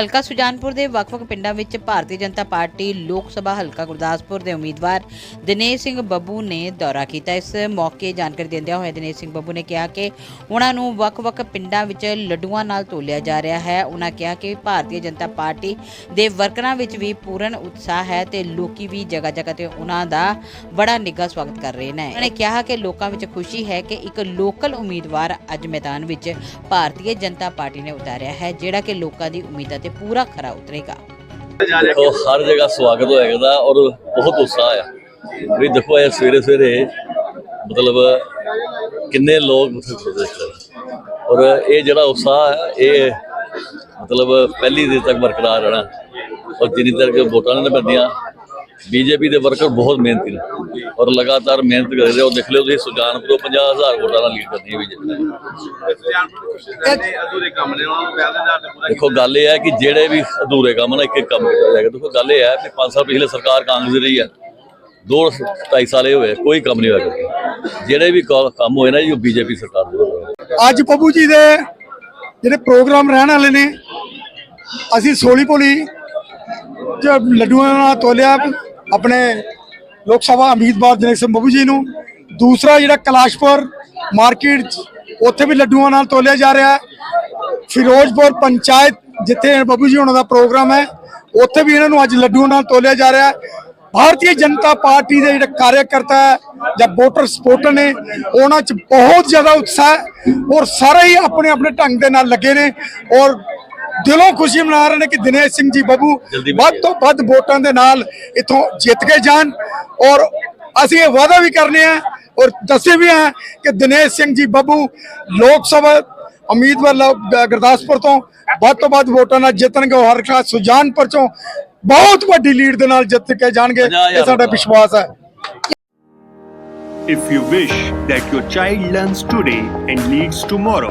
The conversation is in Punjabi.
ਹਲਕਾ ਸੁਜਾਨਪੁਰ ਦੇ ਵੱਖ-ਵੱਖ ਪਿੰਡਾਂ ਵਿੱਚ ਭਾਰਤੀ ਜਨਤਾ ਪਾਰਟੀ ਲੋਕ ਸਭਾ ਹਲਕਾ ਗੁਰਦਾਸਪੁਰ ਦੇ ਉਮੀਦਵਾਰ ਦਿਨੇਸ਼ ਸਿੰਘ ਬੱਬੂ ਨੇ ਦੌਰਾ ਕੀਤਾ। ਇਸ ਮੌਕੇ ਜਾਣਕਾਰੀ ਦਿੰਦਿਆਂ ਹੋਏ ਦਿਨੇਸ਼ ਸਿੰਘ ਬੱਬੂ ਨੇ ਕਿਹਾ ਕਿ ਉਹਨਾਂ ਨੂੰ ਵੱਖ-ਵੱਖ ਪਿੰਡਾਂ ਵਿੱਚ ਲੱਡੂਆਂ ਨਾਲ ਤੋਲਿਆ ਜਾ ਰਿਹਾ ਹੈ। ਉਹਨਾਂ ਕਿਹਾ ਕਿ ਭਾਰਤੀ ਜਨਤਾ ਪਾਰਟੀ ਦੇ ਵਰਕਰਾਂ ਵਿੱਚ ਵੀ ਪੂਰਨ ਉਤਸ਼ਾਹ ਹੈ ਤੇ ਲੋਕੀ ਵੀ ਜਗ੍ਹਾ-ਜਗ੍ਹਾ ਤੇ ਉਹਨਾਂ ਦਾ ਬੜਾ ਨਿੱਘਾ ਸਵਾਗਤ ਕਰ ਰਹੇ ਨੇ। ਉਹਨਾਂ ਨੇ ਕਿਹਾ ਕਿ ਲੋਕਾਂ ਵਿੱਚ ਖੁਸ਼ੀ ਹੈ ਕਿ ਇੱਕ ਲੋਕਲ ਉਮੀਦਵਾਰ ਅੱਜ ਮੈਦਾਨ ਵਿੱਚ ਭਾਰਤੀ ਜਨਤਾ ਪਾਰਟੀ ਨੇ ਉਤਾਰਿਆ ਹੈ, ਜਿਹੜਾ ਕਿ ਲੋਕਾਂ ਦੀ ਉਮੀਦਾਂ ਤੇ ਪੂਰਾ ਖਰਾ ਉਤਰੇਗਾ। ਦੇਖੋ, ਹਰ ਜਗ੍ਹਾ ਸਵਾਗਤ ਹੋਏਗਾ ਦਾ ਔਰ ਬਹੁਤ ਉਤਸ਼ਾਹ ਆ। ਵੀ ਦੇਖੋ, ਇਹ ਸਵੇਰੇ ਸਵੇਰੇ ਮਤਲਬ ਕਿੰਨੇ ਲੋਕ ਉੱਥੇ ਖੁੱਦੇ ਔਰ ਇਹ ਜਿਹੜਾ ਉਤਸ਼ਾਹ ਹੈ ਇਹ ਮਤਲਬ ਪਹਿਲੀ ਦਿਨ ਤੱਕ ਬਰਕਰਾਰ ਰਹਿਣਾ। ਔਰ ਜਿੰਨੀ ਤੱਕ ਵੋਟਾਂ ਨਹੀਂ ਪੈਂਦੀਆਂ ਬੀਜੇਪੀ ਦੇ ਵਰਕਰ ਬਹੁਤ ਮਿਹਨਤੀ ਨੇ ਔਰ ਲਗਾਤਾਰ ਮਿਹਨਤ ਕਰ ਰਹੇ ਹੋ। ਦੇਖ ਲਿਓ ਤੁਸੀਂ ਸੁਜਾਨਪੁਰੋਂ 50000 ਵੋਟਾਂ ਨਾਲ ਲੀਡ ਕਰਦੀ ਹੈ ਬੀਜੇਪੀ ਦੇਖੋ, ਗੱਲ ਇਹ ਹੈ ਕਿ ਜਿਹੜੇ ਵੀ ਅਧੂਰੇ ਕੰਮ ਨਾ, ਇੱਕ ਇੱਕ ਕੰਮ ਕੀਤਾ ਜਾਏਗਾ ਦੇਖੋ, ਗੱਲ ਇਹ ਹੈ ਕਿ 5 ਸਾਲ ਪਿਛਲੇ ਸਰਕਾਰ ਕਾਂਗਰਸ ਦੀ ਰਹੀ ਹੈ। ਦੋ ਢਾਈ ਸਾਲੇ ਹੋਏ, ਕੋਈ ਕੰਮ ਨਹੀਂ ਹੋਇਆ। ਜਿਹੜੇ ਵੀ ਕੰਮ ਹੋਏ ਨਾ ਜੀ, ਉਹ ਬੀਜੇਪੀ ਸਰਕਾਰ ਦੇ ਅੱਜ ਬੱਬੂ ਜੀ ਦੇ ਜਿਹੜੇ ਪ੍ਰੋਗਰਾਮ ਰਹਿਣ ਵਾਲੇ ਨੇ, ਅਸੀਂ ਸੋਲੀ ਪੋਲੀ ਲੱਡੂਆਂ ਨਾਲ ਤੋਲਿਆ ਆਪਣੇ ਲੋਕ ਸਭਾ ਉਮੀਦਵਾਰ ਦਿਨੇਸ਼ ਸਿੰਘ ਬੱਬੂ ਜੀ ਨੂੰ। ਦੂਸਰਾ ਜਿਹੜਾ ਕਲਾਸ਼ਪੁਰ ਮਾਰਕੀਟ 'ਚ, ਉੱਥੇ ਵੀ ਲੱਡੂਆਂ ਨਾਲ ਤੋਲਿਆ ਜਾ ਰਿਹਾ ਹੈ। ਫਿਰੋਜ਼ਪੁਰ ਪੰਚਾਇਤ ਜਿੱਥੇ ਬੱਬੂ ਜੀ ਉਹਨਾਂ ਦਾ ਪ੍ਰੋਗਰਾਮ ਹੈ ਉੱਥੇ ਵੀ ਇਹਨਾਂ ਨੂੰ ਅੱਜ ਲੱਡੂਆਂ ਨਾਲ ਤੋਲਿਆ ਜਾ ਰਿਹਾ ਹੈ। ਭਾਰਤੀ ਜਨਤਾ ਪਾਰਟੀ ਦੇ ਜਿਹੜੇ ਕਾਰਜਕਰਤਾ ਹੈ ਜਾਂ ਵੋਟਰ ਸਪੋਰਟਰ ਨੇ ਉਹਨਾਂ 'ਚ ਬਹੁਤ ਜ਼ਿਆਦਾ ਉਤਸ਼ਾਹ ਔਰ ਸਾਰੇ ਹੀ ਆਪਣੇ ਆਪਣੇ ਢੰਗ ਦੇ ਨਾਲ ਲੱਗੇ ਨੇ ਔਰ ਦਿਲੋਂ ਖੁਸ਼ੀ ਮਨਾ ਰਹੇ ਨੇ ਕਿ ਦਿਨੇਸ਼ ਸਿੰਘ ਜੀ ਬੱਬੂ ਵੱਧ ਤੋਂ ਵੱਧ ਵੋਟਾਂ ਦੇ ਨਾਲ ਇਥੋਂ ਜਿੱਤ ਕੇ ਜਾਣ ਔਰ ਅਸੀਂ ਇਹ ਵਾਅਦਾ ਵੀ ਕਰਨੇ ਆ ਔਰ ਦੱਸੇ ਵੀ ਆ ਕਿ ਦਿਨੇਸ਼ ਸਿੰਘ ਜੀ ਬੱਬੂ ਲੋਕ ਸਭਾ ਉਮੀਦਵਾਰ ਗੁਰਦਾਸਪੁਰ ਤੋਂ ਵੱਧ ਤੋਂ ਵੱਧ ਵੋਟਾਂ ਨਾਲ ਜਿੱਤਣਗੇ ਔਰ ਹਰ ਖਾਸ ਸੁਜਾਨਪੁਰ ਚੋਂ ਬਹੁਤ ਵੱਡੀ ਲੀਡ ਦੇ ਨਾਲ ਜਿੱਤ ਕੇ ਜਾਣਗੇ ਇਹ ਸਾਡਾ ਵਿਸ਼ਵਾਸ ਹੈ। If you wish that your child learns today and leads tomorrow,